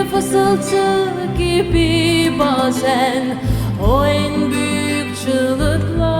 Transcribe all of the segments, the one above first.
bir fısıltı gibi bazen o en büyük çığlıklar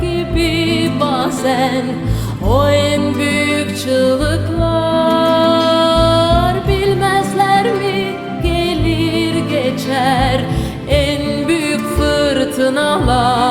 gibi bazen o en büyük çığlıklar. Bilmezler mi gelir geçer en büyük fırtınalar?